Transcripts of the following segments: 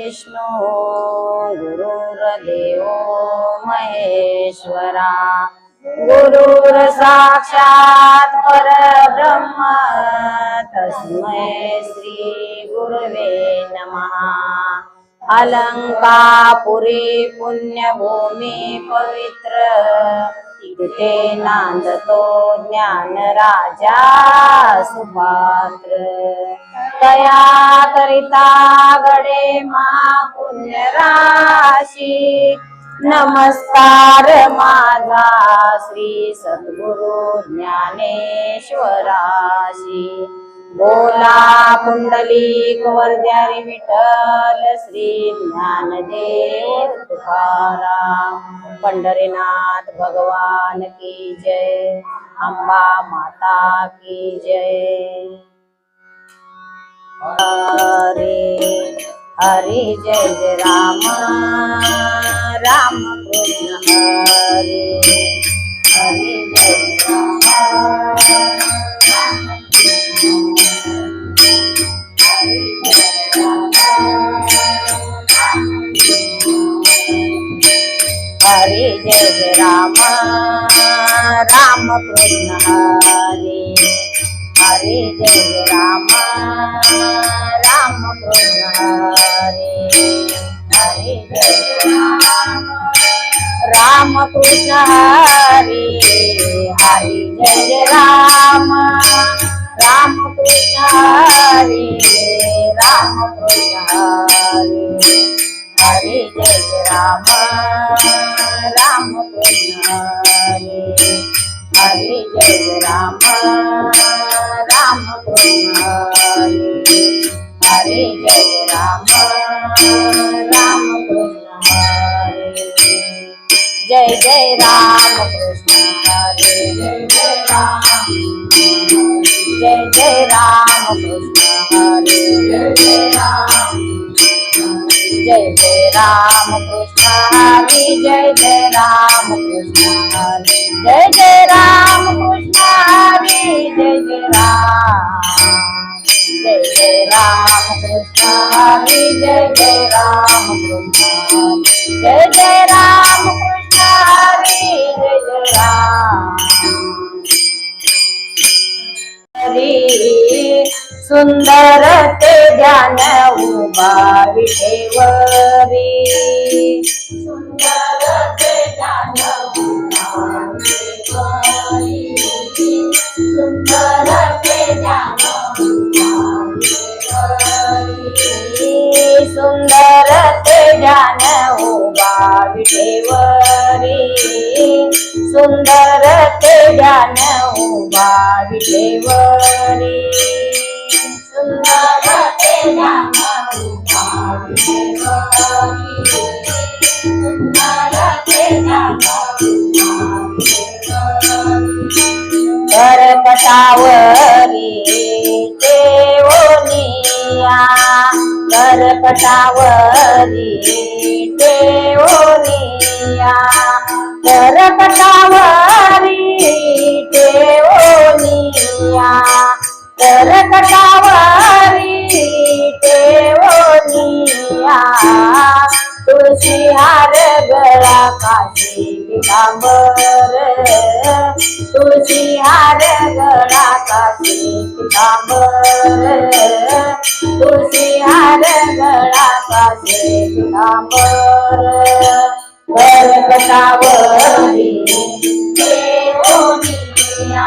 विष्णो गुरुर्देव महेश्वरा. गुरुर साक्षात परब्रह्म तस्मै श्री गुरुवे नमः. अलंकापुरी पुण्यभूमी पवित्र तिथे नांदतो ज्ञान राजा सुपात्र तया करिता गडे मा पुण्य राशी. नमस्कार माझा श्री सद्गुरु ज्ञानेश्वराशी. बोला कुंडली वर्द्यारी विठ्ठल श्री ज्ञानदेव तुकाराम. पंढरीनाथ भगवान की जय. अंबा माता की जय. हरे हरे जय जय राम. राम कृष्ण हरे हरे जय जय जय जय राम राम कृष्ण हरे। हरे जय जय राम राम कृष्ण हरे। हरे जय जय राम राम कृष्ण हरे। हरे जय जय राम राम कृष्ण हरे। राम। कृष्ण हरे हरे जय जय राम राम कृष्ण हरे हरे जय जय राम राम कृष्ण हरे हरे जय जय राम राम कृष्ण हरे जय जय राम कृष्ण हरे जय जय राम जय जय राम कृष्ण हरे जय जय राम जय जय राम कृष्ण हरी जय जय राम कृष्ण हरी जय जय राम कृष्ण हरी जय जय राम जय जय राम कृष्ण हरी जय जय राम कृष्ण जय जय राम कृष्ण हरी जय जय राम। हरी सुंदर ते ध्यान उभा विठेवरी सुंदर ते ध्यान उभा सुंदर ते ध्यान सुंदर ते ध्यान उभा विठेवरी सुंदर ते ध्यान उभा विठेवरी करपटावरी देवोनिया करपटावरी देवनिया करपटावरी देवनिया करपटावरी देवोनिया तुळशी हार गळा काशी पितांबर. तुळशी हार गळा काशी पितांबर. तुळशी हार गळा काशी पितांबर. करकटावरी देवोनिया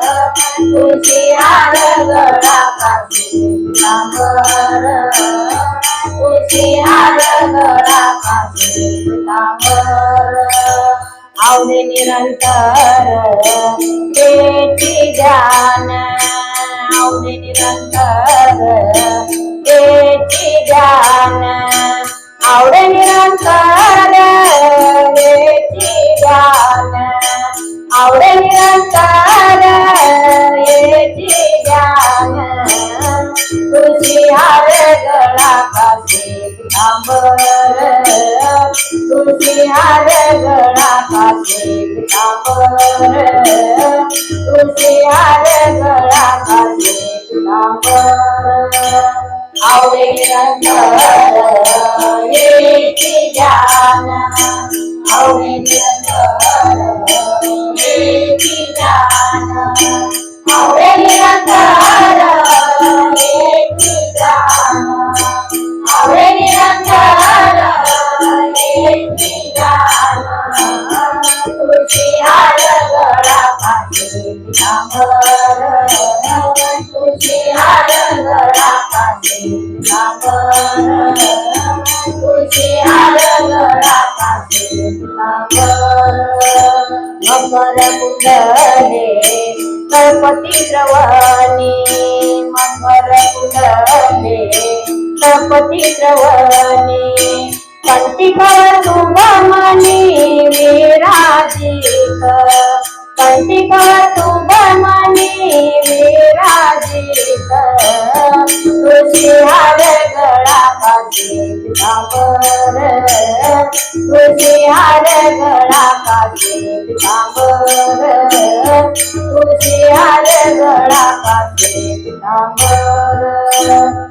देवोनिया तुझी हार गळा तुझी आवडे निरंतर पेटी ध्यान आवडे निरंतर. हर गळा कासे पितांबर तुळशी हर गळा कासे पितांबर आवडे नंतर येते ज्ञान आवडे नंतर येते ज्ञान आवडे नंतर मकर कुंडले गणपती श्रवणी मकर कुंडले गणपती श्रवणी कंटिकर तुंगमणी विराजित। कंटिकर तुंगमणी विराजित। तुळशी हार गळा कासे पितांबर तुळशी गळा कासे पितांबर तुळशी हार गळा कासे पितांबर आवडे निरंतर गळा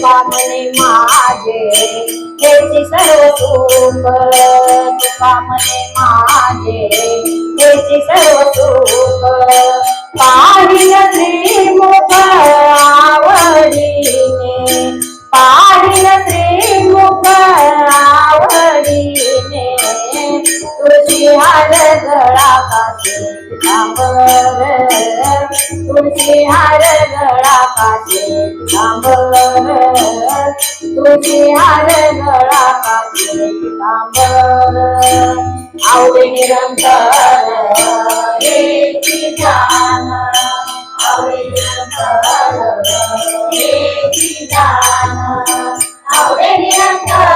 तुका म्हणे माझे. हेची सर्व सुख तुका म्हणे माझे. हेची सर्व सुख पाहिल आवडीने. पाहिल त्रिमुख आवडी तुझी हार गळा कासे पितांबर तुळशी हार गळा कासे पितांबर आवडे निरंतर येती आवडे निरंतर येती आवडे निरंतर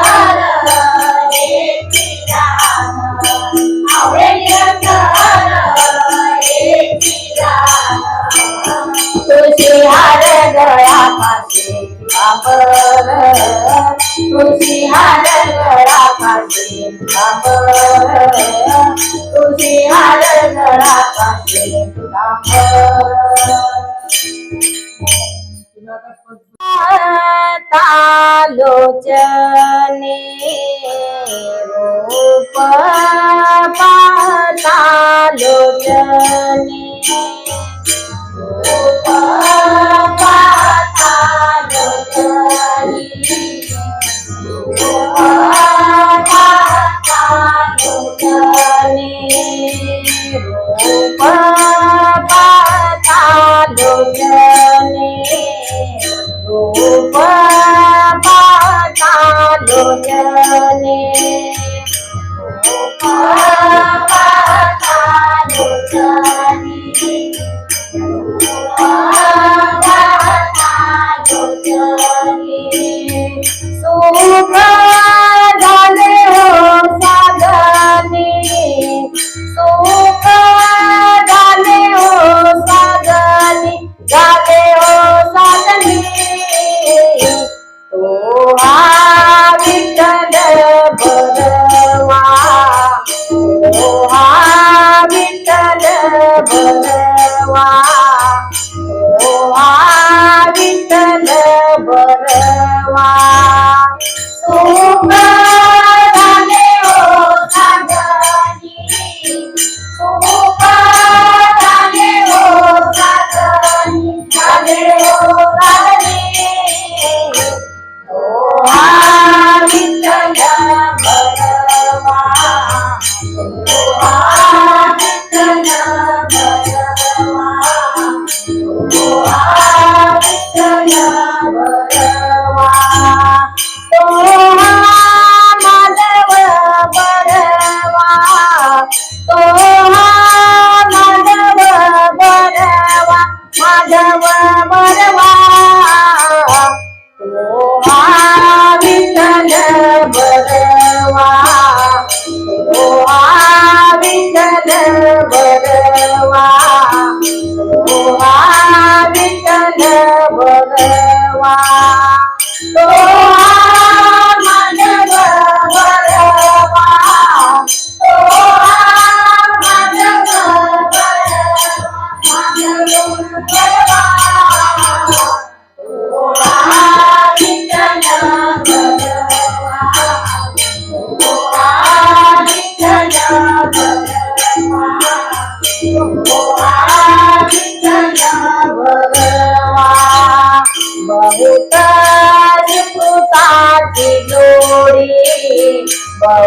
गळा कासे पितांबर तुळशी हार गळा कासे पितांबर तुळशी हार गळा तालोचने रूप पातालोचने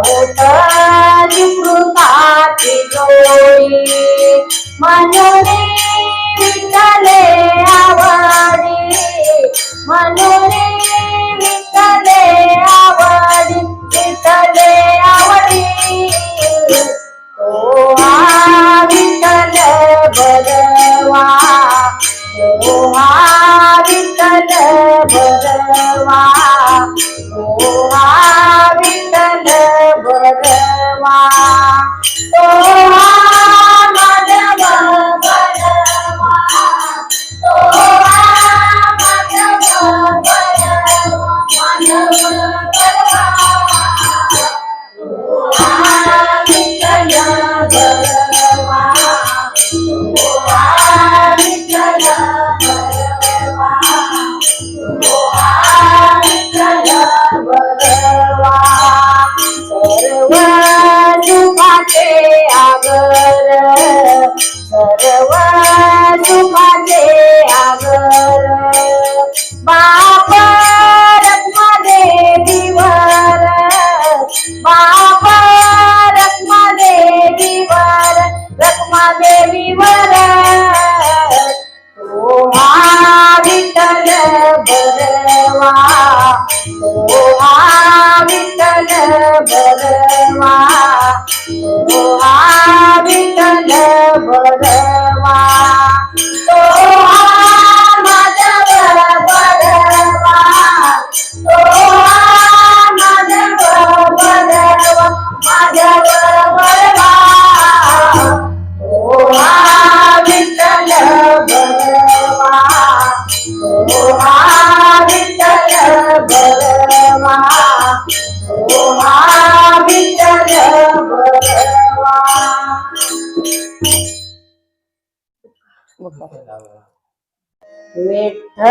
बहुत कृताची जोडी. मनोरे विठ्ठले आवडी. मनोरे विठ्ठले आवडी विठ्ठले आवडी. तो हा विठ्ठल बरवा तो हा विठ्ठल बरवा तो हा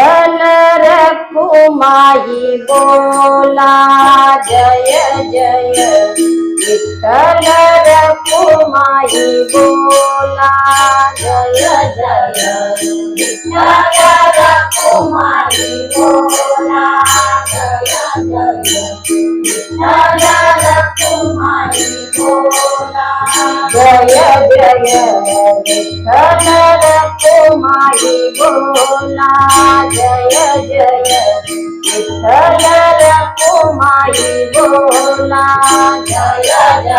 विठ्ठल रखुमाई बोला जय जय। विठ्ठल रखुमाई बोला जय जय। विठ्ठल रखुमाई बोला जय जय। जय जय विठ्ठल रखुमाई बोला जय जय विठ्ठल रखुमाई बोला जय जय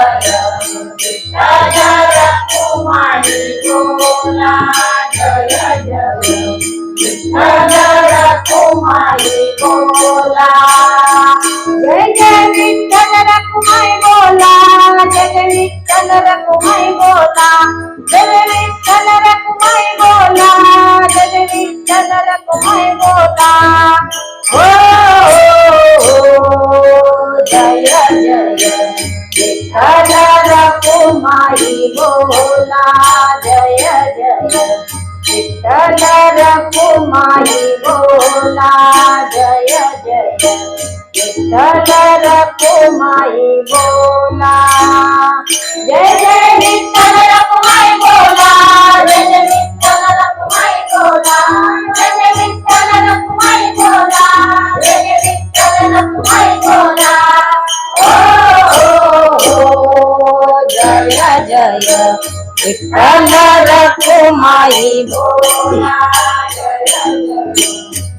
विठ्ठल रखुमाई बोला जय जय विठ्ठल रखुमाई విఠల రఘుమై బోలా జయ విఠల రఘుమై బోలా జయ విఠల రఘుమై బోలా జయ విఠల రఘుమై బోలా ఓ జయ జయ విఠల రఘుమై బోలా జయ జయ విఠల రఘుమై బోలా జయ विठ्ठल रखुमाई बोला जय जय विठ्ठल रखुमाई बोला जय जय विठ्ठल रखुमाई बोला जय जय विठ्ठल रखुमाई बोला जय जय विठ्ठल रखुमाई बोला ओ जय जय विठ्ठल रखुमाई बोला जय जय